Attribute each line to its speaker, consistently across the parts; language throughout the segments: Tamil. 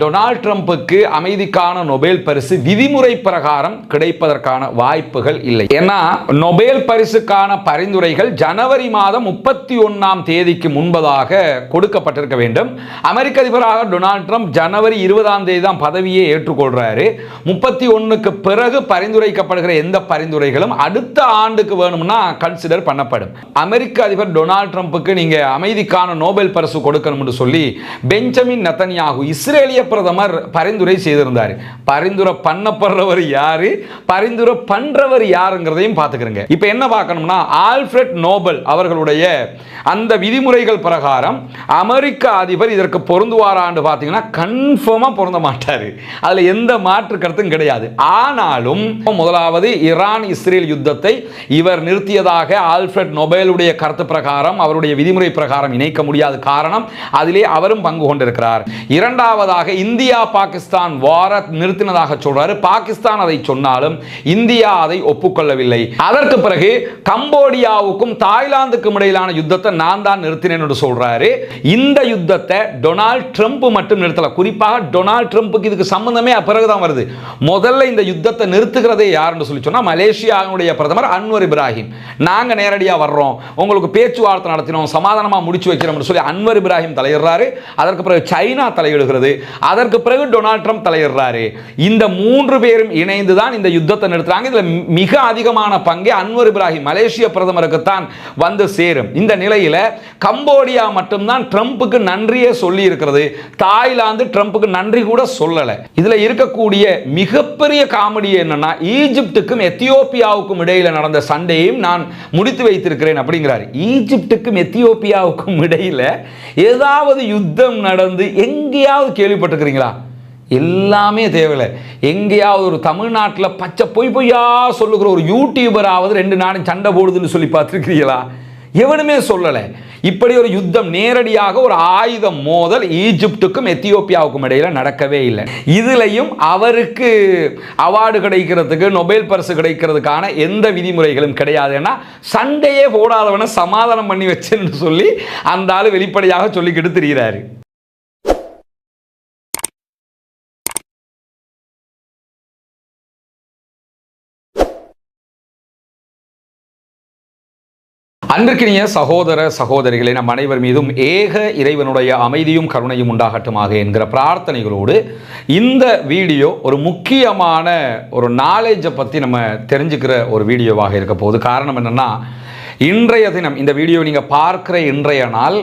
Speaker 1: டொனால்ட் ட்ரம்ப்புக்கு அமைதிக்கான நொபேல் பரிசு விதிமுறை பிரகாரம் கிடைப்பதற்கான வாய்ப்புகள் இல்லை ஏன்னா நொபேல் பரிசுக்கான பரிந்துரைகள் ஜனவரி மாதம் முப்பத்தி ஒன்றாம் தேதிக்கு முன்பதாக கொடுக்கப்பட்டிருக்க வேண்டும் அமெரிக்க அதிபராக டொனால்ட் ட்ரம்ப் ஜனவரி இருபதாம் தேதி தான் பதவியை ஏற்றுக்கொள்கிறாரு முப்பத்தி ஒன்றுக்கு பிறகு பரிந்துரைக்கப்படுகிற எந்த பரிந்துரைகளும் அடுத்த ஆண்டுக்கு வேணும்னா கன்சிடர் பண்ணப்படும் அமெரிக்க அதிபர் டொனால்ட் ட்ரம்ப்புக்கு நீங்கள் அமைதிக்கான நோபல் பரிசு கொடுக்கணும்னு சொல்லி பெஞ்சமின் நத்தனியாகு இஸ்ரேல் இத்தாலிய பிரதமர் பரிந்துரை செய்திருந்தார் பரிந்துரை பண்ணப்படுறவர் யாரு பரிந்துரை பண்றவர் யாருங்கிறதையும் பார்த்துக்கிறங்க இப்போ என்ன பார்க்கணும்னா ஆல்ஃபிரட் நோபல் அவர்களுடைய அந்த விதிமுறைகள் பிரகாரம் அமெரிக்க அதிபர் இதற்கு பொருந்துவாரான்னு பார்த்தீங்கன்னா கன்ஃபார்மாக பொருந்த மாட்டார் அதில் எந்த மாற்று கருத்தும் கிடையாது ஆனாலும் முதலாவது ஈரான் இஸ்ரேல் யுத்தத்தை இவர் நிறுத்தியதாக ஆல்ஃபிரட் நோபலுடைய கருத்து பிரகாரம் அவருடைய விதிமுறை பிரகாரம் இணைக்க முடியாத காரணம் அதிலே அவரும் பங்கு கொண்டிருக்கிறார் இரண்டாவதாக குறிப்பாக இந்தியா பாகிஸ்தான் வார நிறுத்தினதாக சொல்றாரு பாகிஸ்தான் அதை சொன்னாலும் இந்தியா அதை ஒப்புக்கொள்ளவில்லை அதற்கு பிறகு கம்போடியாவுக்கும் தாய்லாந்துக்கும் இடையிலான யுத்தத்தை நான் தான் நிறுத்தினேன் என்று சொல்றாரு இந்த யுத்தத்தை டொனால்ட் ட்ரம்ப் மட்டும் நிறுத்தல குறிப்பாக டொனால்ட் ட்ரம்ப்புக்கு இதுக்கு சம்பந்தமே பிறகுதான் வருது முதல்ல இந்த யுத்தத்தை நிறுத்துகிறதே யாருன்னு சொல்லி சொன்னா மலேசியாவுடைய பிரதமர் அன்வர் இப்ராஹிம் நாங்க நேரடியாக வர்றோம் உங்களுக்கு பேச்சுவார்த்தை நடத்தினோம் சமாதானமாக முடிச்சு வைக்கிறோம் சொல்லி அன்வர் இப்ராஹிம் தலையிடுறாரு அதற்கு பிறகு சைனா தலையிடுகிறது அதற்கு பிறகு டொனால்ட் ட்ரம்ப் தலையிடுறாரு இந்த மூன்று பேரும் இணைந்து தான் இந்த யுத்தத்தை நிறுத்துறாங்க இதில் மிக அதிகமான பங்கே அன்வர் இப்ராஹிம் மலேசிய பிரதமருக்குத்தான் வந்து சேரும் இந்த நிலையில் கம்போடியா மட்டும்தான் ட்ரம்ப்புக்கு நன்றியே சொல்லி இருக்கிறது தாய்லாந்து ட்ரம்ப்புக்கு நன்றி கூட சொல்லலை இதில் இருக்கக்கூடிய மிகப்பெரிய காமெடி என்னன்னா ஈஜிப்டுக்கும் எத்தியோப்பியாவுக்கும் இடையில் நடந்த சண்டையும் நான் முடித்து வைத்திருக்கிறேன் அப்படிங்கிறாரு ஈஜிப்டுக்கும் எத்தியோப்பியாவுக்கும் இடையில் ஏதாவது யுத்தம் நடந்து எங்கேயாவது கேள்வி கேள்விப்பட்டிருக்கிறீங்களா எல்லாமே தேவையில்லை எங்கேயாவது ஒரு தமிழ்நாட்டில் பச்சை பொய் பொய்யா சொல்லுகிற ஒரு யூடியூபராவது ரெண்டு நாடும் சண்டை போடுதுன்னு சொல்லி பார்த்துருக்கிறீங்களா எவனுமே சொல்லலை இப்படி ஒரு யுத்தம் நேரடியாக ஒரு ஆயுதம் மோதல் ஈஜிப்டுக்கும் எத்தியோப்பியாவுக்கும் இடையில நடக்கவே இல்லை இதுலையும் அவருக்கு அவார்டு கிடைக்கிறதுக்கு நொபைல் பரிசு கிடைக்கிறதுக்கான எந்த விதிமுறைகளும் கிடையாது ஏன்னா சண்டையே போடாதவனை சமாதானம் பண்ணி வச்சுன்னு சொல்லி அந்த ஆள் வெளிப்படையாக சொல்லிக்கிட்டு திரிகிறாரு அன்பிற்கினிய சகோதர சகோதரிகளை நம் அனைவர் மீதும் ஏக இறைவனுடைய அமைதியும் கருணையும் உண்டாகட்டுமாக என்கிற பிரார்த்தனைகளோடு இந்த வீடியோ ஒரு முக்கியமான ஒரு நாலேஜை பற்றி நம்ம தெரிஞ்சுக்கிற ஒரு வீடியோவாக இருக்க போகுது காரணம் என்னென்னா இன்றைய தினம் இந்த வீடியோ நீங்கள் பார்க்குற இன்றைய நாள்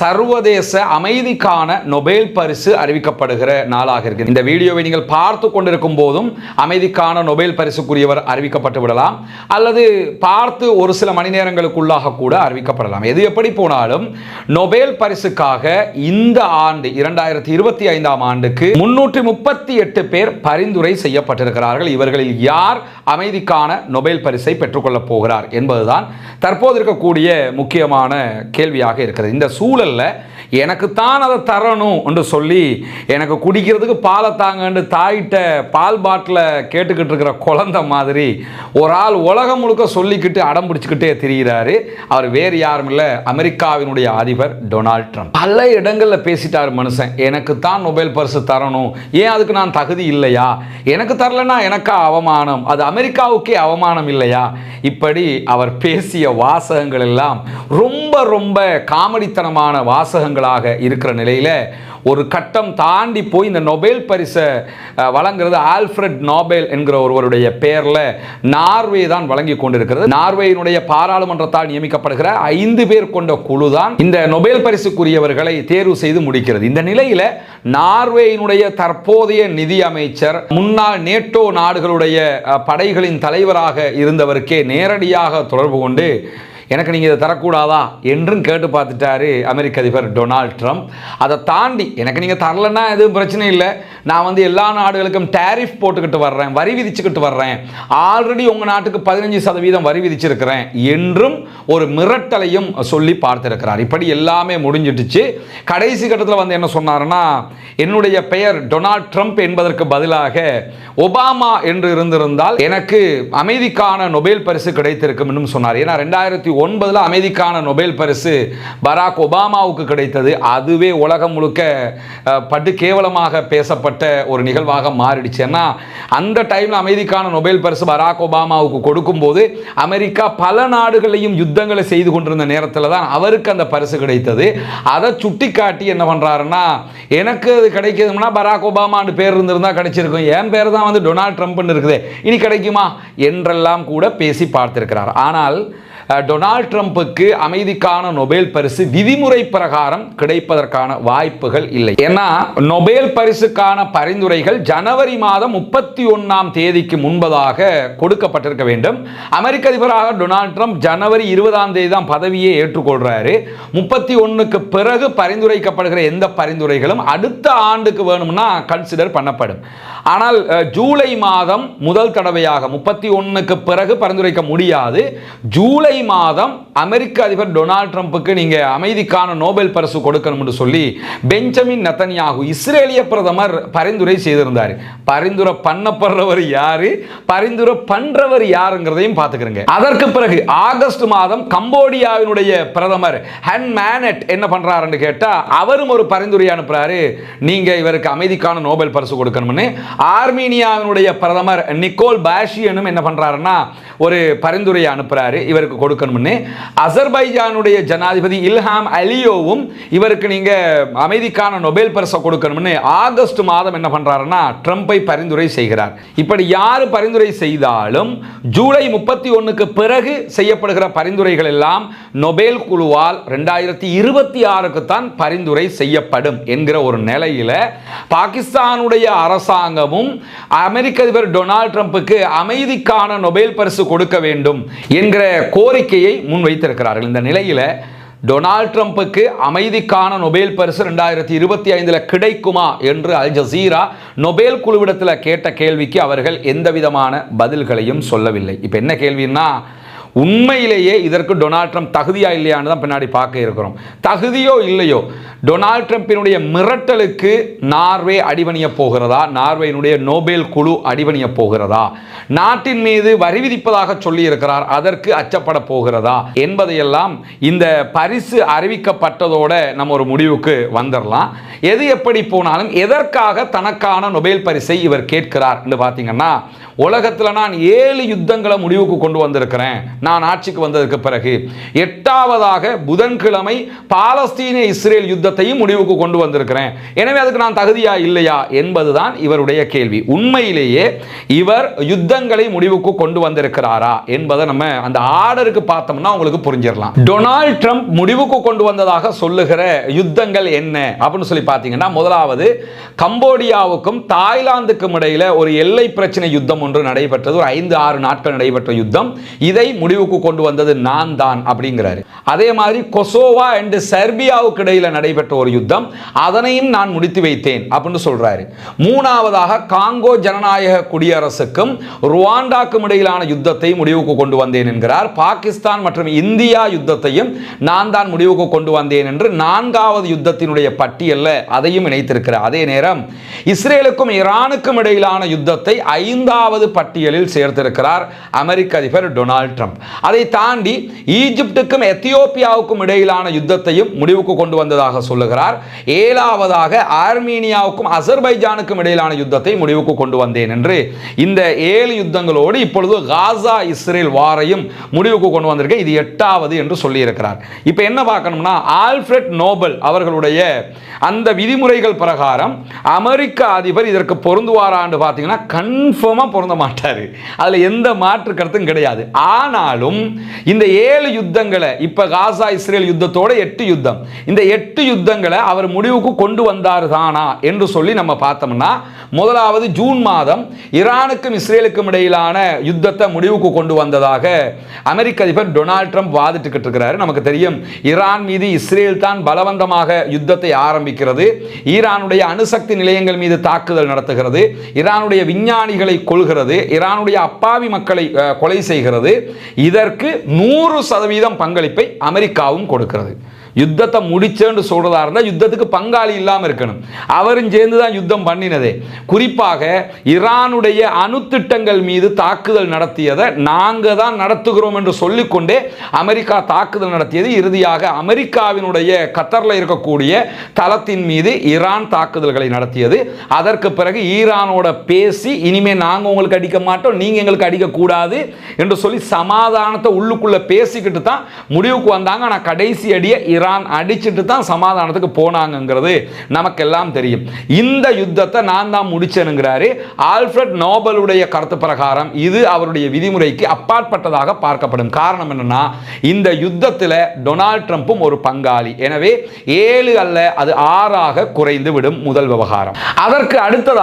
Speaker 1: சர்வதேச அமைதிக்கான நொபேல் பரிசு அறிவிக்கப்படுகிற நாளாக இருக்கு இந்த வீடியோவை நீங்கள் பார்த்து கொண்டிருக்கும் போதும் அமைதிக்கான நொபேல் பரிசுக்குரியவர் அறிவிக்கப்பட்டு விடலாம் அல்லது பார்த்து ஒரு சில மணி நேரங்களுக்குள்ளாக கூட அறிவிக்கப்படலாம் எது எப்படி போனாலும் நொபேல் பரிசுக்காக இந்த ஆண்டு இரண்டாயிரத்தி இருபத்தி ஐந்தாம் ஆண்டுக்கு முன்னூற்றி முப்பத்தி எட்டு பேர் பரிந்துரை செய்யப்பட்டிருக்கிறார்கள் இவர்களில் யார் அமைதிக்கான நொபேல் பரிசை பெற்றுக்கொள்ளப் போகிறார் என்பதுதான் தற்போது இருக்கக்கூடிய முக்கியமான கேள்வியாக இருக்கிறது இந்த சூழலில் எனக்குத்தான் அதை தரணும் என்று சொல்லி எனக்கு குடிக்கிறதுக்கு பாலை தாங்கன்னு தாயிட்ட பால் பாட்டிலை கேட்டுக்கிட்டு இருக்கிற குழந்த மாதிரி ஒரு ஆள் உலகம் முழுக்க சொல்லிக்கிட்டு அடம் பிடிச்சிக்கிட்டே தெரிகிறாரு அவர் வேறு யாரும் இல்லை அமெரிக்காவினுடைய அதிபர் டொனால்ட் ட்ரம்ப் பல இடங்களில் பேசிட்டார் மனுஷன் எனக்கு தான் நொபைல் பரிசு தரணும் ஏன் அதுக்கு நான் தகுதி இல்லையா எனக்கு தரலன்னா எனக்கா அவமானம் அது அமெரிக்காவுக்கே அவமானம் இல்லையா இப்படி அவர் பேசிய வாசகங்கள் எல்லாம் ரொம்ப ரொம்ப காமெடித்தனம் பிரதானமான வாசகங்களாக இருக்கிற நிலையில் ஒரு கட்டம் தாண்டி போய் இந்த நொபேல் பரிசை வழங்குறது ஆல்ஃப்ரட் நோபேல் என்கிற ஒருவருடைய பேரில் நார்வே தான் வழங்கி கொண்டிருக்கிறது நார்வேயினுடைய பாராளுமன்றத்தால் நியமிக்கப்படுகிற ஐந்து பேர் கொண்ட குழு தான் இந்த நொபேல் பரிசுக்குரியவர்களை தேர்வு செய்து முடிக்கிறது இந்த நிலையில் நார்வேயினுடைய தற்போதைய நிதி அமைச்சர் முன்னாள் நேட்டோ நாடுகளுடைய படைகளின் தலைவராக இருந்தவருக்கே நேரடியாக தொடர்பு கொண்டு எனக்கு நீங்கள் இதை தரக்கூடாதா என்றும் கேட்டு பார்த்துட்டாரு அமெரிக்க அதிபர் டொனால்ட் ட்ரம்ப் அதை தாண்டி எனக்கு நீங்கள் தரலன்னா எதுவும் பிரச்சனை இல்லை நான் வந்து எல்லா நாடுகளுக்கும் டேரிஃப் போட்டுக்கிட்டு வர்றேன் வரி விதிச்சுக்கிட்டு வர்றேன் ஆல்ரெடி உங்கள் நாட்டுக்கு பதினஞ்சு சதவீதம் வரி விதிச்சிருக்கிறேன் என்றும் ஒரு மிரட்டலையும் சொல்லி பார்த்துருக்கிறார் இப்படி எல்லாமே முடிஞ்சிட்டுச்சு கடைசி கட்டத்தில் வந்து என்ன சொன்னாருன்னா என்னுடைய பெயர் டொனால்ட் ட்ரம்ப் என்பதற்கு பதிலாக ஒபாமா என்று இருந்திருந்தால் எனக்கு அமைதிக்கான நொபேல் பரிசு கிடைத்திருக்கும் சொன்னார் ஏன்னா ரெண்டாயிரத்தி ஒன்பதில் அமைதிக்கான நொபேல் பரிசு பராக் ஒபாமாவுக்கு கிடைத்தது அதுவே உலகம் முழுக்க படு கேவலமாக பேசப்பட்ட ஒரு நிகழ்வாக மாறிடுச்சு ஏன்னா அந்த டைமில் அமைதிக்கான நொபேல் பரிசு பராக் ஒபாமாவுக்கு கொடுக்கும்போது அமெரிக்கா பல நாடுகளையும் யுத்தங்களை செய்து கொண்டிருந்த நேரத்தில் தான் அவருக்கு அந்த பரிசு கிடைத்தது அதை சுட்டி காட்டி என்ன பண்ணுறாருன்னா எனக்கு அது கிடைக்குதுன்னா பராக் ஒபாமான்னு பேர் இருந்திருந்தால் கிடைச்சிருக்கும் என் பேர் தான் வந்து டொனால்ட் ட்ரம்ப்னு இருக்குது இனி கிடைக்குமா என்றெல்லாம் கூட பேசி பார்த்திருக்கிறார் ஆனால் டொனால்ட் ட்ரம்ப்புக்கு அமைதிக்கான நொபேல் பரிசு விதிமுறை பிரகாரம் கிடைப்பதற்கான வாய்ப்புகள் இல்லை ஏன்னா நொபேல் பரிசுக்கான பரிந்துரைகள் ஜனவரி மாதம் முப்பத்தி ஒன்னாம் தேதிக்கு முன்பதாக கொடுக்கப்பட்டிருக்க வேண்டும் அமெரிக்க அதிபராக டொனால்ட் ட்ரம்ப் ஜனவரி இருபதாம் தேதி தான் பதவியை ஏற்றுக்கொள்றாரு முப்பத்தி ஒன்னுக்கு பிறகு பரிந்துரைக்கப்படுகிற எந்த பரிந்துரைகளும் அடுத்த ஆண்டுக்கு வேணும்னா கன்சிடர் பண்ணப்படும் ஆனால் ஜூலை மாதம் முதல் தடவையாக முப்பத்தி ஒன்னுக்கு பிறகு பரிந்துரைக்க முடியாது ஜூலை ஜூலை மாதம் அமெரிக்க அதிபர் டொனால்ட் ட்ரம்ப்புக்கு நீங்க அமைதிக்கான நோபல் பரிசு கொடுக்கணும்னு சொல்லி பெஞ்சமின் நத்தனியாகு இஸ்ரேலிய பிரதமர் பரிந்துரை செய்திருந்தார் பரிந்துரை பண்ணப்படுறவர் யாரு பரிந்துரை பண்றவர் யாருங்கிறதையும் பார்த்துக்கிறங்க அதற்கு பிறகு ஆகஸ்ட் மாதம் கம்போடியாவினுடைய பிரதமர் ஹன் மேனட் என்ன பண்றாருன்னு கேட்டால் அவரும் ஒரு பரிந்துரை அனுப்புறாரு நீங்க இவருக்கு அமைதிக்கான நோபல் பரிசு கொடுக்கணும்னு ஆர்மீனியாவினுடைய பிரதமர் நிக்கோல் பாஷியனும் என்ன பண்றாருன்னா ஒரு பரிந்துரையை அனுப்புறாரு இவருக்கு கொடுக்கணும்னு அசர்பைஜானுடைய ஜனாதிபதி இல்ஹாம் அலியோவும் இவருக்கு நீங்க அமைதிக்கான நொபேல் பரிசை கொடுக்கணும்னு ஆகஸ்ட் மாதம் என்ன பண்றாருன்னா ட்ரம்ப்பை பரிந்துரை செய்கிறார் இப்படி யார் பரிந்துரை செய்தாலும் ஜூலை முப்பத்தி ஒன்னுக்கு பிறகு செய்யப்படுகிற பரிந்துரைகள் எல்லாம் நொபேல் குழுவால் ரெண்டாயிரத்தி இருபத்தி ஆறுக்கு தான் பரிந்துரை செய்யப்படும் என்கிற ஒரு நிலையில பாகிஸ்தானுடைய அரசாங்கமும் அமெரிக்க அதிபர் டொனால்ட் ட்ரம்ப்புக்கு அமைதிக்கான நொபேல் பரிசு கொடுக்க வேண்டும் என்கிற கோரிக்கை கோரிக்கையை முன்வைத்திருக்கிறார்கள் இந்த நிலையில் டொனால்ட் ட்ரம்ப்புக்கு அமைதிக்கான நொபேல் பரிசு ரெண்டாயிரத்தி இருபத்தி ஐந்தில் கிடைக்குமா என்று அல் ஜசீரா நொபேல் குழுவிடத்தில் கேட்ட கேள்விக்கு அவர்கள் எந்த விதமான பதில்களையும் சொல்லவில்லை இப்போ என்ன கேள்வின்னா உண்மையிலேயே இதற்கு டொனால்ட் ட்ரம்ப் தகுதியா இல்லையான்னு தான் பின்னாடி பார்க்க இருக்கிறோம் தகுதியோ இல்லையோ டொனால்ட் ட்ரம்பினுடைய மிரட்டலுக்கு நார்வே அடிபணிய போகிறதா நார்வேயினுடைய நோபேல் குழு அடிபணிய போகிறதா நாட்டின் மீது வரி விதிப்பதாக சொல்லியிருக்கிறார் அதற்கு அச்சப்பட போகிறதா என்பதையெல்லாம் இந்த பரிசு அறிவிக்கப்பட்டதோட நம்ம ஒரு முடிவுக்கு வந்துடலாம் எது எப்படி போனாலும் எதற்காக தனக்கான நொபேல் பரிசை இவர் கேட்கிறார் பார்த்தீங்கன்னா உலகத்தில் நான் ஏழு யுத்தங்களை முடிவுக்கு கொண்டு வந்திருக்கிறேன் நான் ஆட்சிக்கு வந்ததுக்கு பிறகு எட்டாவதாக புதன்கிழமை பாலஸ்தீன இஸ்ரேல் யுத்தத்தையும் முடிவுக்கு கொண்டு வந்திருக்கிறேன் எனவே அதுக்கு நான் தகுதியா இல்லையா என்பதுதான் இவருடைய கேள்வி உண்மையிலேயே இவர் யுத்தங்களை முடிவுக்கு கொண்டு வந்திருக்கிறாரா என்பதை நம்ம அந்த ஆர்டருக்கு பார்த்தோம்னா உங்களுக்கு புரிஞ்சிடலாம் டொனால்ட் ட்ரம்ப் முடிவுக்கு கொண்டு வந்ததாக சொல்லுகிற யுத்தங்கள் என்ன அப்படின்னு சொல்லி பார்த்தீங்கன்னா முதலாவது கம்போடியாவுக்கும் தாய்லாந்துக்கும் இடையில ஒரு எல்லை பிரச்சனை யுத்தம் ஒன்று நடைபெற்றது ஒரு ஐந்து ஆறு நாட்கள் நடைபெற்ற யுத்தம் இதை முடி முடிவுக்கு கொண்டு வந்தது நான் தான் அப்படிங்கிறாரு அதே மாதிரி கொசோவா அண்டு செர்பியாவுக்கு இடையில நடைபெற்ற ஒரு யுத்தம் அதனையும் நான் முடித்து வைத்தேன் அப்படின்னு சொல்றாரு மூணாவதாக காங்கோ ஜனநாயக குடியரசுக்கும் ருவாண்டாக்கும் இடையிலான யுத்தத்தை முடிவுக்கு கொண்டு வந்தேன் என்கிறார் பாகிஸ்தான் மற்றும் இந்தியா யுத்தத்தையும் நான் தான் முடிவுக்கு கொண்டு வந்தேன் என்று நான்காவது யுத்தத்தினுடைய பட்டியல்ல அதையும் இணைத்திருக்கிறார் அதே நேரம் இஸ்ரேலுக்கும் ஈரானுக்கும் இடையிலான யுத்தத்தை ஐந்தாவது பட்டியலில் சேர்த்திருக்கிறார் அமெரிக்க அதிபர் டொனால்ட் ட்ரம்ப் அதை தாண்டி ஈஜிப்டுக்கும் எத்தியோப்பியாவுக்கும் இடையிலான யுத்தத்தையும் முடிவுக்கு கொண்டு வந்ததாக சொல்லுகிறார் ஏழாவதாக ஆர்மீனியாவுக்கும் அசர்பைஜானுக்கும் இடையிலான யுத்தத்தை முடிவுக்கு கொண்டு வந்தேன் என்று இந்த ஏழு யுத்தங்களோடு இப்பொழுது காசா இஸ்ரேல் வாரையும் முடிவுக்கு கொண்டு வந்திருக்கேன் இது எட்டாவது என்று சொல்லியிருக்கிறார் இப்போ என்ன பார்க்கணும்னா ஆல்ஃபிரட் நோபல் அவர்களுடைய அந்த விதிமுறைகள் பிரகாரம் அமெரிக்க அதிபர் இதற்கு பொருந்துவாரான்னு பார்த்தீங்கன்னா கன்ஃபார்மாக பொருந்த மாட்டார் அதில் எந்த மாற்று கருத்தும் கிடையாது ஆனால் ஆனாலும் இந்த ஏழு யுத்தங்களை இப்ப காசா இஸ்ரேல் யுத்தத்தோட எட்டு யுத்தம் இந்த எட்டு யுத்தங்களை அவர் முடிவுக்கு கொண்டு வந்தார் தானா என்று சொல்லி நம்ம பார்த்தோம்னா முதலாவது ஜூன் மாதம் ஈரானுக்கும் இஸ்ரேலுக்கும் இடையிலான யுத்தத்தை முடிவுக்கு கொண்டு வந்ததாக அமெரிக்க அதிபர் டொனால்ட் ட்ரம்ப் வாதிட்டுக்கிட்டு இருக்கிறாரு நமக்கு தெரியும் ஈரான் மீது இஸ்ரேல் தான் பலவந்தமாக யுத்தத்தை ஆரம்பிக்கிறது ஈரானுடைய அணுசக்தி நிலையங்கள் மீது தாக்குதல் நடத்துகிறது ஈரானுடைய விஞ்ஞானிகளை கொள்கிறது ஈரானுடைய அப்பாவி மக்களை கொலை செய்கிறது இதற்கு நூறு சதவீதம் பங்களிப்பை அமெரிக்காவும் கொடுக்கிறது யுத்தத்தை முடிச்சேன்னு சொல்கிறதா இருந்தால் யுத்தத்துக்கு பங்காளி இல்லாமல் இருக்கணும் அவரும் சேர்ந்து தான் யுத்தம் பண்ணினதே குறிப்பாக ஈரானுடைய அணு திட்டங்கள் மீது தாக்குதல் நடத்தியதை நாங்கள் தான் நடத்துகிறோம் என்று சொல்லிக்கொண்டே அமெரிக்கா தாக்குதல் நடத்தியது இறுதியாக அமெரிக்காவினுடைய கத்தரில் இருக்கக்கூடிய தளத்தின் மீது ஈரான் தாக்குதல்களை நடத்தியது அதற்கு பிறகு ஈரானோட பேசி இனிமேல் நாங்கள் உங்களுக்கு அடிக்க மாட்டோம் நீங்கள் எங்களுக்கு அடிக்கக்கூடாது என்று சொல்லி சமாதானத்தை உள்ளுக்குள்ளே பேசிக்கிட்டு தான் முடிவுக்கு வந்தாங்க ஆனால் கடைசி அடியை ஈரான் அடிச்சுட்டு தான் சமாதானத்துக்கு போனாங்கிறது நமக்கெல்லாம் தெரியும் இந்த யுத்தத்தை நான் தான் முடிச்சேனுங்கிறாரு ஆல்ஃபிரட் நோபலுடைய கருத்து பிரகாரம் இது அவருடைய விதிமுறைக்கு அப்பாற்பட்டதாக பார்க்கப்படும் காரணம் என்னன்னா இந்த யுத்தத்தில் டொனால்ட் ட்ரம்ப்பும் ஒரு பங்காளி எனவே ஏழு அல்ல அது ஆறாக குறைந்து விடும் முதல் விவகாரம் அதற்கு அடுத்ததாக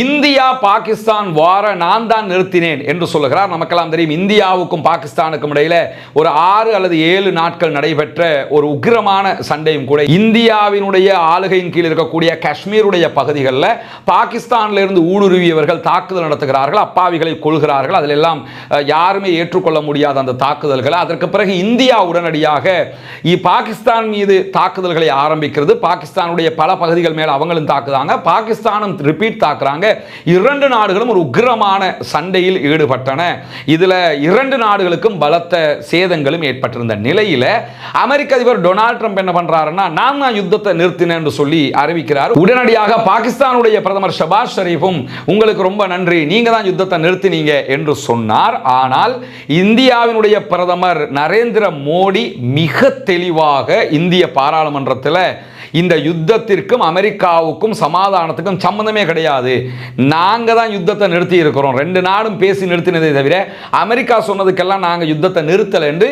Speaker 1: இந்தியா பாகிஸ்தான் வார நான் தான் நிறுத்தினேன் என்று சொல்லுகிறார் நமக்கெல்லாம் தெரியும் இந்தியாவுக்கும் பாகிஸ்தானுக்கும் இடையில ஒரு ஆறு அல்லது ஏழு நாட்கள் நடைபெற்ற ஒரு உக்கிரமான சண்டையும் கூட இந்தியாவினுடைய ஆளுகையின் கீழ் இருக்கக்கூடிய காஷ்மீருடைய பகுதிகளில் பாகிஸ்தானில் இருந்து ஊடுருவியவர்கள் தாக்குதல் நடத்துகிறார்கள் அப்பாவிகளை கொள்கிறார்கள் அதில் எல்லாம் யாருமே ஏற்றுக்கொள்ள முடியாத அந்த தாக்குதல்களை அதற்கு பிறகு இந்தியா உடனடியாக பாகிஸ்தான் மீது தாக்குதல்களை ஆரம்பிக்கிறது பாகிஸ்தானுடைய பல பகுதிகள் மேலே அவங்களும் தாக்குதாங்க பாகிஸ்தானும் ரிப்பீட் தாக்குறாங்க இருக்காங்க இரண்டு நாடுகளும் ஒரு உக்கிரமான சண்டையில் ஈடுபட்டன இதில் இரண்டு நாடுகளுக்கும் பலத்த சேதங்களும் ஏற்பட்டிருந்த நிலையில் அமெரிக்க அதிபர் டொனால்ட் ட்ரம்ப் என்ன பண்ணுறாருன்னா நான் நான் யுத்தத்தை நிறுத்தினேன் என்று சொல்லி அறிவிக்கிறார் உடனடியாக பாகிஸ்தானுடைய பிரதமர் ஷபாஸ் ஷரீஃபும் உங்களுக்கு ரொம்ப நன்றி நீங்கள் தான் யுத்தத்தை நிறுத்தினீங்க என்று சொன்னார் ஆனால் இந்தியாவினுடைய பிரதமர் நரேந்திர மோடி மிக தெளிவாக இந்திய பாராளுமன்றத்தில் இந்த யுத்தத்திற்கும் அமெரிக்காவுக்கும் சமாதானத்துக்கும் சம்மந்தமே கிடையாது நாங்கள் தான் யுத்தத்தை நிறுத்தி இருக்கிறோம் ரெண்டு நாடும் பேசி நிறுத்தினதே தவிர அமெரிக்கா சொன்னதுக்கெல்லாம் நாங்கள் யுத்தத்தை நிறுத்தலை என்று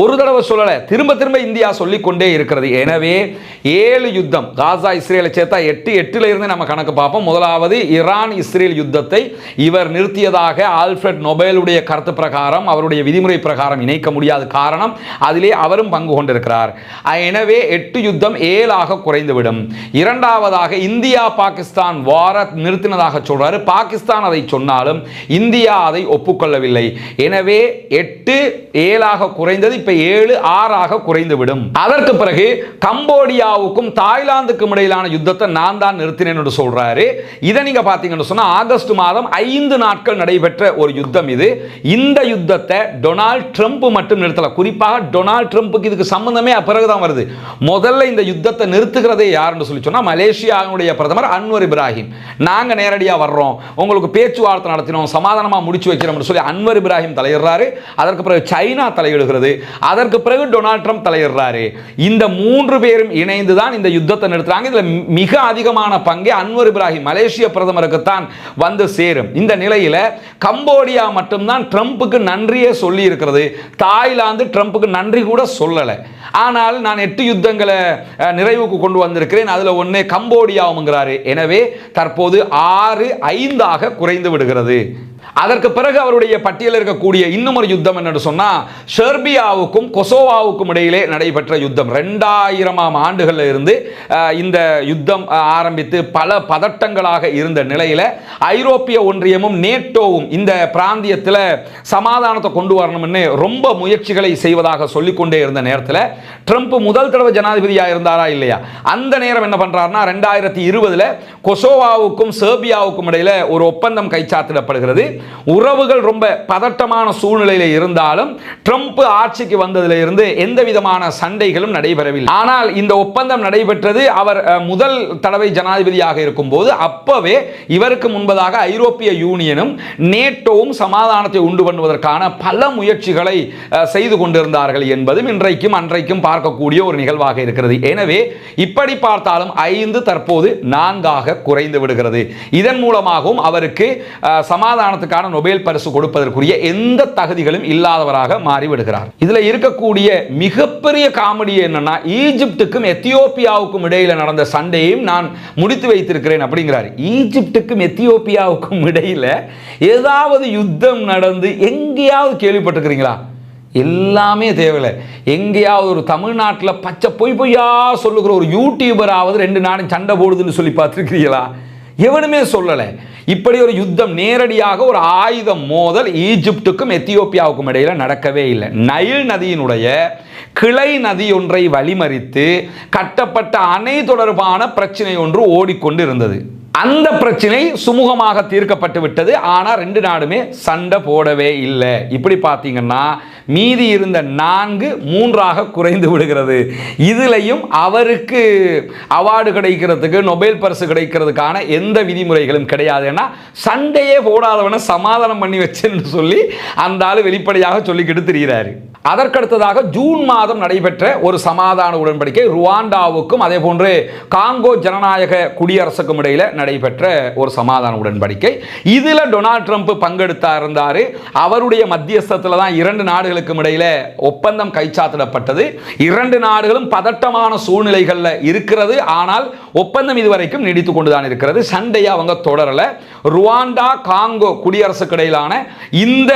Speaker 1: ஒரு தடவை சொல்லலை திரும்ப திரும்ப இந்தியா சொல்லிக்கொண்டே இருக்கிறது எனவே ஏழு யுத்தம் காசா இஸ்ரேலை சேர்த்தா எட்டு எட்டில் இருந்து நம்ம கணக்கு பார்ப்போம் முதலாவது ஈரான் இஸ்ரேல் யுத்தத்தை இவர் நிறுத்தியதாக ஆல்ஃபிரட் நொபேலுடைய கருத்து பிரகாரம் அவருடைய விதிமுறை பிரகாரம் இணைக்க முடியாத காரணம் அதிலே அவரும் பங்கு கொண்டிருக்கிறார் எனவே எட்டு யுத்தம் ஏழாக குறைந்துவிடும் இரண்டாவதாக இந்தியா பாகிஸ்தான் வார நிறுத்தினதாக சொல்றாரு பாகிஸ்தான் அதை சொன்னாலும் இந்தியா அதை ஒப்புக்கொள்ளவில்லை எனவே எட்டு ஏழாக குறைந்தது இப்ப ஏழு ஆறாக குறைந்துவிடும் அதற்கு பிறகு கம்போடியாவுக்கும் தாய்லாந்துக்கும் இடையிலான யுத்தத்தை நான் தான் நிறுத்தினேன் என்று சொல்றாரு இதை நீங்க பாத்தீங்கன்னு சொன்னா ஆகஸ்ட் மாதம் ஐந்து நாட்கள் நடைபெற்ற ஒரு யுத்தம் இது இந்த யுத்தத்தை டொனால்ட் ட்ரம்ப் மட்டும் நிறுத்தல குறிப்பாக டொனால்ட் ட்ரம்ப்புக்கு இதுக்கு சம்பந்தமே பிறகுதான் வருது முதல்ல இந்த யுத்தத்தை நிறுத்த நிறுத்துகிறதே யாருன்னு சொல்லி சொன்னால் மலேசியாவினுடைய பிரதமர் அன்வர் இப்ராஹிம் நாங்கள் நேரடியாக வர்றோம் உங்களுக்கு பேச்சுவார்த்தை நடத்தினோம் சமாதானமாக முடிச்சு வைக்கிறோம்னு சொல்லி அன்வர் இப்ராஹிம் தலையிடுறாரு அதற்கு பிறகு சைனா தலையிடுகிறது அதற்கு பிறகு டொனால்ட் ட்ரம்ப் தலையிடுறாரு இந்த மூன்று பேரும் இணைந்து தான் இந்த யுத்தத்தை நிறுத்துறாங்க இதில் மிக அதிகமான பங்கே அன்வர் இப்ராஹிம் மலேசிய பிரதமருக்கு தான் வந்து சேரும் இந்த நிலையில் கம்போடியா மட்டும்தான் ட்ரம்ப்புக்கு நன்றியே சொல்லி இருக்கிறது தாய்லாந்து ட்ரம்ப்புக்கு நன்றி கூட சொல்லலை ஆனால் நான் எட்டு யுத்தங்களை நிறைவுக்கு கொண்டு வந்திருக்கிறேன் அதில் ஒன்று கம்போடியாவுங்கிறாரு எனவே தற்போது ஆறு ஐந்தாக குறைந்து விடுகிறது அதற்கு பிறகு அவருடைய பட்டியலில் இருக்கக்கூடிய இன்னும் ஒரு யுத்தம் என்னன்னு சொன்னால் ஷெர்பியாவுக்கும் கொசோவாவுக்கும் இடையிலே நடைபெற்ற யுத்தம் ரெண்டாயிரமாம் ஆண்டுகளில் இருந்து இந்த யுத்தம் ஆரம்பித்து பல பதட்டங்களாக இருந்த நிலையில் ஐரோப்பிய ஒன்றியமும் நேட்டோவும் இந்த பிராந்தியத்தில் சமாதானத்தை கொண்டு வரணும்னு ரொம்ப முயற்சிகளை செய்வதாக சொல்லிக்கொண்டே இருந்த நேரத்தில் ட்ரம்ப் முதல் தடவை ஜனாதிபதியாக இருந்தாரா இல்லையா அந்த நேரம் என்ன பண்ணுறாருனா ரெண்டாயிரத்தி இருபதில் கொசோவாவுக்கும் சேர்பியாவுக்கும் இடையில் ஒரு ஒப்பந்தம் கைச்சாத்திடப்படுகிறது உறவுகள் ரொம்ப பதட்டமான சூழ்நிலையில் இருந்தாலும் ட்ரம்ப் ஆட்சிக்கு இருந்து எந்த விதமான சண்டைகளும் நடைபெறவில்லை ஆனால் இந்த ஒப்பந்தம் நடைபெற்றது அவர் முதல் தடவை ஜனாதிபதியாக இருக்கும்போது அப்பவே இவருக்கு முன்பதாக ஐரோப்பிய யூனியனும் நேட்டோவும் சமாதானத்தை உண்டு பண்ணுவதற்கான பல முயற்சிகளை செய்து கொண்டிருந்தார்கள் என்பதும் இன்றைக்கும் அன்றைக்கும் பார்க்கக்கூடிய ஒரு நிகழ்வாக இருக்கிறது எனவே இப்படி பார்த்தாலும் ஐந்து தற்போது நான்காக குறைந்து விடுகிறது இதன் மூலமாகவும் அவருக்கு சமாதானத்துக்கு அவருக்கான நொபேல் பரிசு கொடுப்பதற்குரிய எந்த தகுதிகளும் இல்லாதவராக மாறிவிடுகிறார் இதுல இருக்கக்கூடிய மிகப்பெரிய காமெடி என்னன்னா ஈஜிப்டுக்கும் எத்தியோப்பியாவுக்கும் இடையில நடந்த சண்டையும் நான் முடித்து வைத்திருக்கிறேன் அப்படிங்கிறார் ஈஜிப்டுக்கும் எத்தியோப்பியாவுக்கும் இடையில ஏதாவது யுத்தம் நடந்து எங்கேயாவது கேள்விப்பட்டிருக்கிறீங்களா எல்லாமே தேவையில்லை எங்கேயாவது ஒரு தமிழ்நாட்டில் பச்சை பொய் பொய்யா சொல்லுகிற ஒரு யூடியூபராவது ரெண்டு நாடும் சண்டை போடுதுன்னு சொல்லி பார்த்துருக்கிறீங்களா எவனுமே சொல்லலை இப்படி ஒரு யுத்தம் நேரடியாக ஒரு ஆயுத மோதல் ஈஜிப்டுக்கும் எத்தியோப்பியாவுக்கும் இடையில நடக்கவே இல்லை நைல் நதியினுடைய கிளை நதி ஒன்றை வழிமறித்து கட்டப்பட்ட அணை தொடர்பான பிரச்சனை ஒன்று ஓடிக்கொண்டு இருந்தது அந்த பிரச்சனை சுமூகமாக தீர்க்கப்பட்டு விட்டது ஆனால் ரெண்டு நாடுமே சண்டை போடவே இல்லை இப்படி பார்த்தீங்கன்னா மீதி இருந்த நான்கு மூன்றாக குறைந்து விடுகிறது இதுலையும் அவருக்கு அவார்டு கிடைக்கிறதுக்கு நொபேல் பரிசு கிடைக்கிறதுக்கான எந்த விதிமுறைகளும் கிடையாது ஏன்னா சண்டையே போடாதவனை சமாதானம் பண்ணி வச்சுன்னு சொல்லி அந்த ஆள் வெளிப்படையாக சொல்லிக்கிட்டு தெரிகிறாரு அதற்கடுத்ததாக ஜூன் மாதம் நடைபெற்ற ஒரு சமாதான உடன்படிக்கை ருவாண்டாவுக்கும் அதே போன்று காங்கோ ஜனநாயக குடியரசுக்கும் இடையில நடைபெற்ற ஒரு சமாதான உடன்படிக்கை இதில் டொனால்ட் ட்ரம்ப் பங்கெடுத்தா இருந்தார் அவருடைய மத்தியஸ்தத்தில் தான் இரண்டு நாடுகளுக்கும் இடையில ஒப்பந்தம் கைச்சாத்திடப்பட்டது இரண்டு நாடுகளும் பதட்டமான சூழ்நிலைகளில் இருக்கிறது ஆனால் ஒப்பந்தம் இதுவரைக்கும் நீடித்து கொண்டுதான் இருக்கிறது சண்டையை அவங்க தொடரல ருவாண்டா காங்கோ குடியரசுக்கு இடையிலான இந்த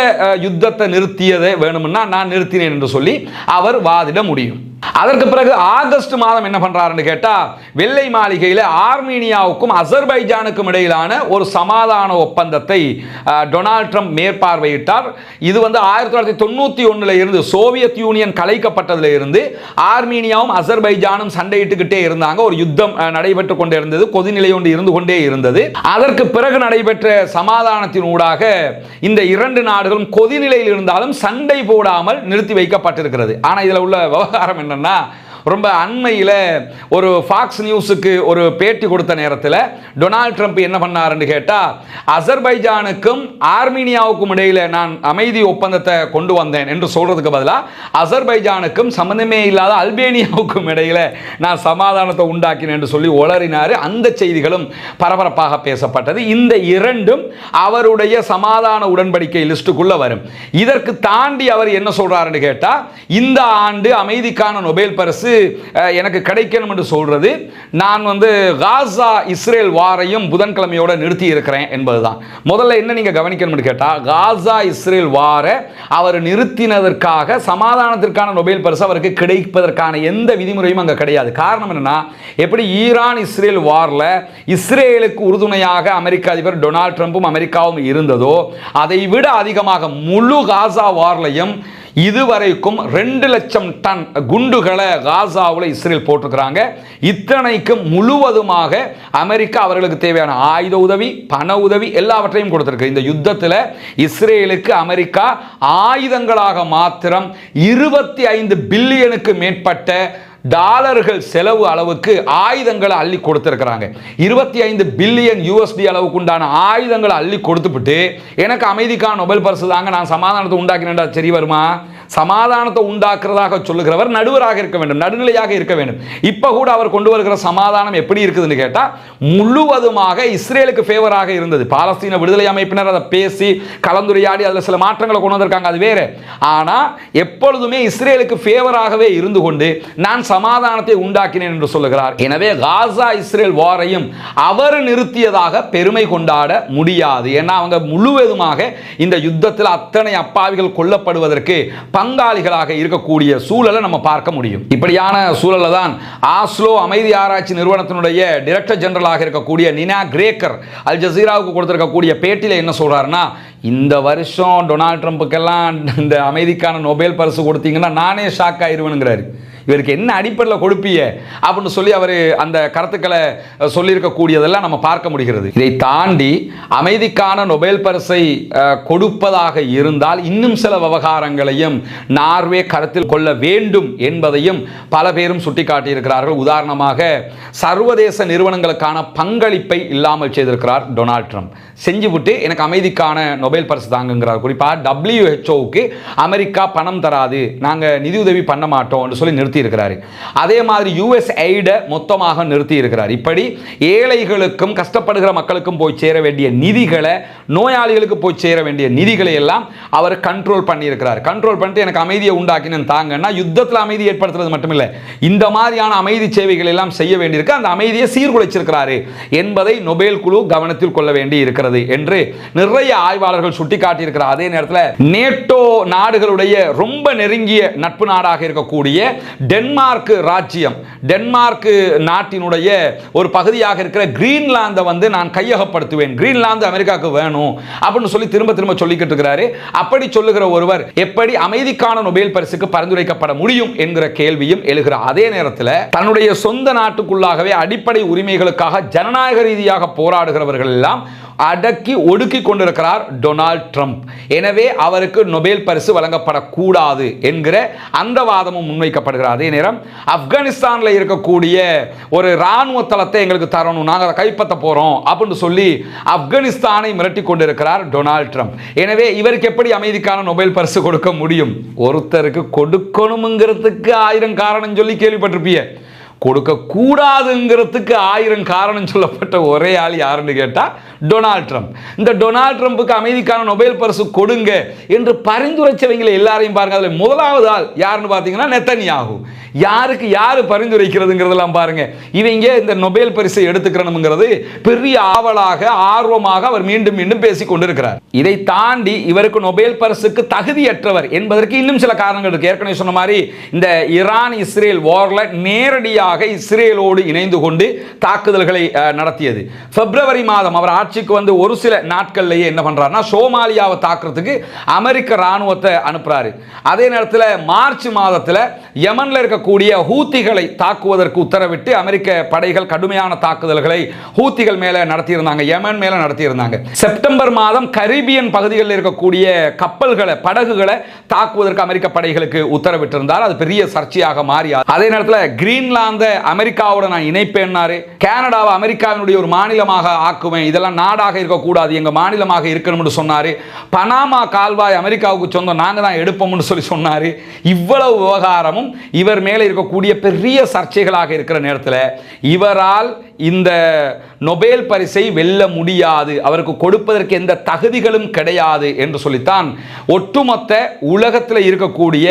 Speaker 1: யுத்தத்தை நிறுத்தியதை வேணும்னா நான் நிறுத்தினேன் என்று சொல்லி அவர் வாதிட முடியும் அதற்கு பிறகு ஆகஸ்ட் மாதம் என்ன பண்றாருன்னு கேட்டா வெள்ளை மாளிகையில் ஆர்மீனியாவுக்கும் அசர்பைஜானுக்கும் இடையிலான ஒரு சமாதான ஒப்பந்தத்தை டொனால்ட் ட்ரம்ப் மேற்பார்வையிட்டார் இது வந்து ஆயிரத்தி தொள்ளாயிரத்தி தொண்ணூத்தி ஒன்றில் இருந்து சோவியத் யூனியன் கலைக்கப்பட்டதுல இருந்து ஆர்மீனியாவும் அசர்பைஜானும் சண்டையிட்டுக்கிட்டே இருந்தாங்க ஒரு யுத்தம் நடைபெற்று கொண்டே இருந்தது கொதிநிலை ஒன்று இருந்து கொண்டே இருந்தது அதற்கு பிறகு நடைபெற்ற சமாதானத்தின் ஊடாக இந்த இரண்டு நாடுகளும் கொதிநிலையில் இருந்தாலும் சண்டை போடாமல் நிறுத்தி வைக்கப்பட்டிருக்கிறது ஆனால் இதில் உள்ள விவகாரம் என்ன என்னென்னா ரொம்ப அண்மையில் ஒரு ஃபாக்ஸ் நியூஸுக்கு ஒரு பேட்டி கொடுத்த நேரத்தில் டொனால்ட் ட்ரம்ப் என்ன பண்ணாருன்னு கேட்டால் அசர்பைஜானுக்கும் ஆர்மீனியாவுக்கும் இடையில் நான் அமைதி ஒப்பந்தத்தை கொண்டு வந்தேன் என்று சொல்கிறதுக்கு பதிலாக அசர்பைஜானுக்கும் சம்மந்தமே இல்லாத அல்பேனியாவுக்கும் இடையில் நான் சமாதானத்தை உண்டாக்கினேன் என்று சொல்லி உளறினார் அந்த செய்திகளும் பரபரப்பாக பேசப்பட்டது இந்த இரண்டும் அவருடைய சமாதான உடன்படிக்கை லிஸ்ட்டுக்குள்ளே வரும் இதற்கு தாண்டி அவர் என்ன சொல்கிறாருன்னு கேட்டால் இந்த ஆண்டு அமைதிக்கான நொபேல் பரிசு எனக்கு கிடைக்கணும் என்று சொல்கிறது நான் வந்து காசா இஸ்ரேல் வாரையும் புதன்கிழமையோடு நிறுத்தி இருக்கிறேன் என்பதுதான் முதல்ல என்ன நீங்கள் கவனிக்கணும்னு கேட்டால் காசா இஸ்ரேல் வார அவர் நிறுத்தினதற்காக சமாதானத்திற்கான நொபேல் பரிசு அவருக்கு கிடைப்பதற்கான எந்த விதிமுறையும் அங்கே கிடையாது காரணம் என்னென்னா எப்படி ஈரான் இஸ்ரேல் வாரில் இஸ்ரேலுக்கு உறுதுணையாக அமெரிக்க அதிபர் டொனால்ட் ட்ரம்ப்பும் அமெரிக்காவும் இருந்ததோ அதை விட அதிகமாக முழு காசா வார்லையும் இதுவரைக்கும் ரெண்டு லட்சம் டன் குண்டுகளை காசாவில் இஸ்ரேல் போட்டிருக்கிறாங்க இத்தனைக்கும் முழுவதுமாக அமெரிக்கா அவர்களுக்கு தேவையான ஆயுத உதவி பண உதவி எல்லாவற்றையும் கொடுத்துருக்கு இந்த யுத்தத்தில் இஸ்ரேலுக்கு அமெரிக்கா ஆயுதங்களாக மாத்திரம் இருபத்தி ஐந்து பில்லியனுக்கு மேற்பட்ட டாலர்கள் செலவு அளவுக்கு ஆயுதங்களை அள்ளி கொடுத்துருக்குறாங்க இருபத்தி ஐந்து பில்லியன் யூஎஸ்டி அளவுக்கு உண்டான ஆயுதங்களை அள்ளி கொடுத்துப்பட்டு எனக்கு அமைதிக்கான நொபல் பரிசு தாங்க நான் சமாதானத்தை உண்டாக்கினேன்டா சரி வருமா சமாதானத்தை உண்டாக்குறதாக சொல்லுகிறவர் நடுவராக இருக்க வேண்டும் நடுநிலையாக இருக்க வேண்டும் இப்போ கூட அவர் கொண்டு வருகிற சமாதானம் எப்படி இருக்குதுன்னு கேட்டால் முழுவதுமாக இஸ்ரேலுக்கு ஃபேவராக இருந்தது பாலஸ்தீன விடுதலை அமைப்பினர் அதை பேசி கலந்துரையாடி அதில் சில மாற்றங்களை கொண்டு வந்திருக்காங்க அது வேறு ஆனால் எப்பொழுதுமே இஸ்ரேலுக்கு ஃபேவராகவே இருந்து கொண்டு நான் சமாதானத்தை உண்டாக்கினேன் என்று சொல்லுகிறார் எனவே காசா இஸ்ரேல் வாரையும் அவர் நிறுத்தியதாக பெருமை கொண்டாட முடியாது ஏன்னா அவங்க முழுவதுமாக இந்த யுத்தத்தில் அத்தனை அப்பாவிகள் கொல்லப்படுவதற்கு பங்காளிகளாக இருக்கக்கூடிய சூழலை நம்ம பார்க்க முடியும் இப்படியான சூழலை தான் ஆஸ்லோ அமைதி ஆராய்ச்சி நிறுவனத்தினுடைய டிரெக்டர் ஜெனரலாக இருக்கக்கூடிய நினா கிரேக்கர் அல் ஜசீராவுக்கு கொடுத்துருக்கக்கூடிய பேட்டியில் என்ன சொல்கிறாருன்னா இந்த வருஷம் டொனால்ட் ட்ரம்ப்புக்கெல்லாம் இந்த அமைதிக்கான நொபேல் பரிசு கொடுத்தீங்கன்னா நானே ஷாக் ஆயிடுவேனுங்கிறாரு இவருக்கு என்ன அடிப்படையில் கொடுப்பிய அப்படின்னு சொல்லி அவர் அந்த கருத்துக்களை சொல்லியிருக்கக்கூடியதெல்லாம் நம்ம பார்க்க முடிகிறது இதை தாண்டி அமைதிக்கான நொபேல் பரிசை கொடுப்பதாக இருந்தால் இன்னும் சில விவகாரங்களையும் நார்வே கருத்தில் கொள்ள வேண்டும் என்பதையும் பல பேரும் சுட்டிக்காட்டியிருக்கிறார்கள் உதாரணமாக சர்வதேச நிறுவனங்களுக்கான பங்களிப்பை இல்லாமல் செய்திருக்கிறார் டொனால்ட் ட்ரம்ப் செஞ்சுவிட்டு எனக்கு அமைதிக்கான நொபேல் பரிசு தாங்குங்கிறார் குறிப்பாக டபிள்யூஹெச்ஓவுக்கு அமெரிக்கா பணம் தராது நாங்கள் நிதியுதவி பண்ண மாட்டோம் என்று சொல்லி நிறுத்த நிறுத்தி இருக்கிறாரு அதே மாதிரி யூஎஸ் ஐடை மொத்தமாக நிறுத்தி இருக்கிறார் இப்படி ஏழைகளுக்கும் கஷ்டப்படுகிற மக்களுக்கும் போய் சேர வேண்டிய நிதிகளை நோயாளிகளுக்கு போய் சேர வேண்டிய நிதிகளை எல்லாம் அவர் கண்ட்ரோல் பண்ணியிருக்கிறார் கண்ட்ரோல் பண்ணிட்டு எனக்கு அமைதியை உண்டாக்கினு தாங்கன்னா யுத்தத்தில் அமைதி ஏற்படுத்துறது மட்டுமில்லை இந்த மாதிரியான அமைதி சேவைகள் எல்லாம் செய்ய வேண்டியிருக்கு அந்த அமைதியை சீர்குலைச்சிருக்கிறாரு என்பதை நொபேல் குழு கவனத்தில் கொள்ள வேண்டி இருக்கிறது என்று நிறைய ஆய்வாளர்கள் சுட்டிக்காட்டியிருக்கிறார் அதே நேரத்தில் நேட்டோ நாடுகளுடைய ரொம்ப நெருங்கிய நட்பு நாடாக இருக்கக்கூடிய டென்மார்க் ராஜ்யம் டென்மார்க் நாட்டினுடைய ஒரு பகுதியாக இருக்கிற கிரீன்லாந்தை வந்து நான் கையகப்படுத்துவேன் கிரீன்லாந்து அமெரிக்காவுக்கு வேணும் அப்படின்னு சொல்லி திரும்ப திரும்ப சொல்லிக்கிட்டு இருக்கிறாரு அப்படி சொல்லுகிற ஒருவர் எப்படி அமைதிக்கான நொபேல் பரிசுக்கு பரிந்துரைக்கப்பட முடியும் என்கிற கேள்வியும் எழுகிற அதே நேரத்தில் தன்னுடைய சொந்த நாட்டுக்குள்ளாகவே அடிப்படை உரிமைகளுக்காக ஜனநாயக ரீதியாக போராடுகிறவர்கள் எல்லாம் அடக்கி ஒடுக்கி கொண்டிருக்கிறார் டொனால்ட் ட்ரம்ப் எனவே அவருக்கு நொபேல் பரிசு வழங்கப்படக்கூடாது என்கிற அந்த வாதமும் முன்வைக்கப்படுகிறார் அதே நேரம் ஆப்கானிஸ்தானில் இருக்கக்கூடிய ஒரு இராணுவ தளத்தை எங்களுக்கு தரணும் நாங்கள் அதை கைப்பற்ற போகிறோம் அப்படின்னு சொல்லி ஆப்கானிஸ்தானை மிரட்டி கொண்டிருக்கிறார் டொனால்ட் ட்ரம்ப் எனவே இவருக்கு எப்படி அமைதிக்கான நொபேல் பரிசு கொடுக்க முடியும் ஒருத்தருக்கு கொடுக்கணுங்கிறதுக்கு ஆயிரம் காரணம் சொல்லி கேள்விப்பட்டிருப்பிய கொடுக்கக்கூடாதுங்கிறதுக்கு ஆயிரம் காரணம் சொல்லப்பட்ட ஒரே ஆள் யாருன்னு கேட்டால் டொனால்ட் ட்ரம்ப் இந்த டொனால்ட் ட்ரம்ப்புக்கு அமைதிக்கான நொபைல் பரிசு கொடுங்க என்று பரிந்துரைச்சவங்களை எல்லாரையும் பாருங்க அதில் முதலாவது ஆள் யாருன்னு பார்த்தீங்கன்னா நெத்தனியாகு யாருக்கு யார் பரிந்துரைக்கிறதுங்கிறதெல்லாம் பாருங்க இவங்க இந்த நொபேல் பரிசை எடுத்துக்கிறணுங்கிறது பெரிய ஆவலாக ஆர்வமாக அவர் மீண்டும் மீண்டும் பேசி கொண்டிருக்கிறார் இதை தாண்டி இவருக்கு நொபேல் பரிசுக்கு தகுதியற்றவர் என்பதற்கு இன்னும் சில காரணங்கள் இருக்கு ஏற்கனவே சொன்ன மாதிரி இந்த ஈரான் இஸ்ரேல் வார்ல நேரடியாக கூட்டாக இஸ்ரேலோடு இணைந்து கொண்டு தாக்குதல்களை நடத்தியது பிப்ரவரி மாதம் அவர் ஆட்சிக்கு வந்து ஒரு சில நாட்கள்லேயே என்ன பண்ணுறாருனா சோமாலியாவை தாக்குறதுக்கு அமெரிக்க இராணுவத்தை அனுப்புகிறாரு அதே நேரத்தில் மார்ச் மாதத்தில் யமனில் இருக்கக்கூடிய ஹூத்திகளை தாக்குவதற்கு உத்தரவிட்டு அமெரிக்க படைகள் கடுமையான தாக்குதல்களை ஹூத்திகள் மேலே நடத்தியிருந்தாங்க யமன் மேலே நடத்தியிருந்தாங்க செப்டம்பர் மாதம் கரீபியன் பகுதிகளில் இருக்கக்கூடிய கப்பல்களை படகுகளை தாக்குவதற்கு அமெரிக்க படைகளுக்கு உத்தரவிட்டிருந்தார் அது பெரிய சர்ச்சையாக மாறி அதே நேரத்தில் கிரீன்லாந்து வந்து அமெரிக்காவோட நான் இணைப்பேன்னாரு கனடாவை அமெரிக்காவினுடைய ஒரு மாநிலமாக ஆக்குவேன் இதெல்லாம் நாடாக இருக்கக்கூடாது எங்கள் மாநிலமாக இருக்கணும்னு சொன்னார் பனாமா கால்வாய் அமெரிக்காவுக்கு சொந்தம் நாங்கள் தான் எடுப்போம்னு சொல்லி சொன்னார் இவ்வளவு விவகாரமும் இவர் மேலே இருக்கக்கூடிய பெரிய சர்ச்சைகளாக இருக்கிற நேரத்தில் இவரால் இந்த நொபேல் பரிசை வெல்ல முடியாது அவருக்கு கொடுப்பதற்கு எந்த தகுதிகளும் கிடையாது என்று சொல்லித்தான் ஒட்டுமொத்த உலகத்தில் இருக்கக்கூடிய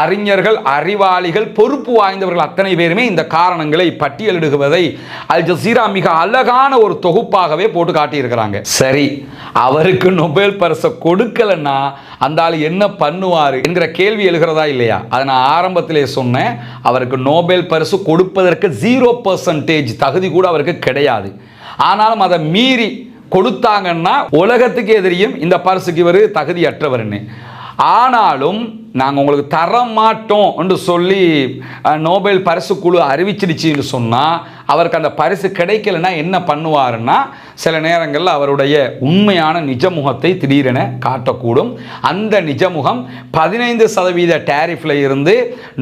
Speaker 1: அறிஞர்கள் அறிவாளிகள் பொறுப்பு வாய்ந்தவர்கள் அத்தனை பேருமே இந்த காரணங்களை பட்டியலிடுகுவதை அல் ஜசீரா மிக அழகான ஒரு தொகுப்பாகவே போட்டு காட்டியிருக்கிறாங்க சரி அவருக்கு நொபேல் பரிசை கொடுக்கலன்னா அந்த ஆள் என்ன பண்ணுவார் என்கிற கேள்வி எழுகிறதா இல்லையா அதை நான் ஆரம்பத்திலே சொன்னேன் அவருக்கு நோபேல் பரிசு கொடுப்பதற்கு ஜீரோ பர்சன்டேஜ் தகுதி கூட அவருக்கு கிடையாது ஆனாலும் அதை மீறி கொடுத்தாங்கன்னா உலகத்துக்கு எதிரியும் இந்த பரிசுக்கு இவர் தகுதியற்றவர்னு ஆனாலும் நாங்கள் உங்களுக்கு தர மாட்டோம் என்று சொல்லி நோபல் பரிசு குழு அறிவிச்சிருச்சுன்னு சொன்னால் அவருக்கு அந்த பரிசு கிடைக்கலன்னா என்ன பண்ணுவாருன்னா சில நேரங்களில் அவருடைய உண்மையான நிஜமுகத்தை திடீரென காட்டக்கூடும் அந்த நிஜமுகம் பதினைந்து சதவீத டேரிஃபில் இருந்து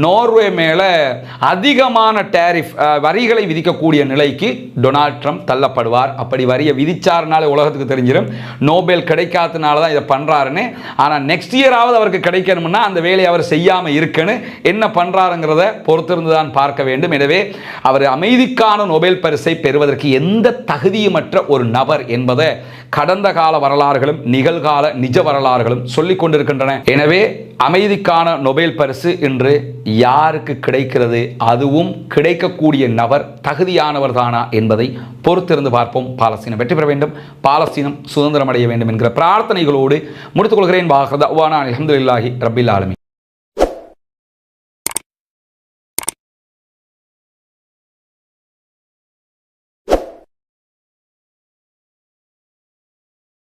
Speaker 1: நோர்வே மேலே அதிகமான டேரிஃப் வரிகளை விதிக்கக்கூடிய நிலைக்கு டொனால்ட் ட்ரம்ப் தள்ளப்படுவார் அப்படி வரியை விதிச்சாருனாலே உலகத்துக்கு தெரிஞ்சிடும் நோபேல் கிடைக்காதனால தான் இதை பண்ணுறாருன்னு ஆனால் நெக்ஸ்ட் இயராவது அவருக்கு கிடைக்கணும்னா அந்த அந்த வேலையை அவர் செய்யாமல் இருக்குன்னு என்ன பண்ணுறாருங்கிறத பொறுத்திருந்து தான் பார்க்க வேண்டும் எனவே அவர் அமைதிக்கான நொபேல் பரிசை பெறுவதற்கு எந்த தகுதியுமற்ற ஒரு நபர் என்பதை கடந்த கால வரலாறுகளும் நிகழ்கால நிஜ வரலாறுகளும் சொல்லிக் கொண்டிருக்கின்றன எனவே அமைதிக்கான நொபேல் பரிசு இன்று யாருக்கு கிடைக்கிறது அதுவும் கிடைக்கக்கூடிய நபர் தகுதியானவர் தானா என்பதை பொறுத்திருந்து பார்ப்போம் பாலஸ்தீனம் வெற்றி பெற வேண்டும் பாலஸ்தீனம் சுதந்திரம் அடைய வேண்டும் என்கிற பிரார்த்தனைகளோடு முடித்துக்கொள்கிறேன் வாகதாவான அலமதுல்லாஹி ரபில் ஆலமி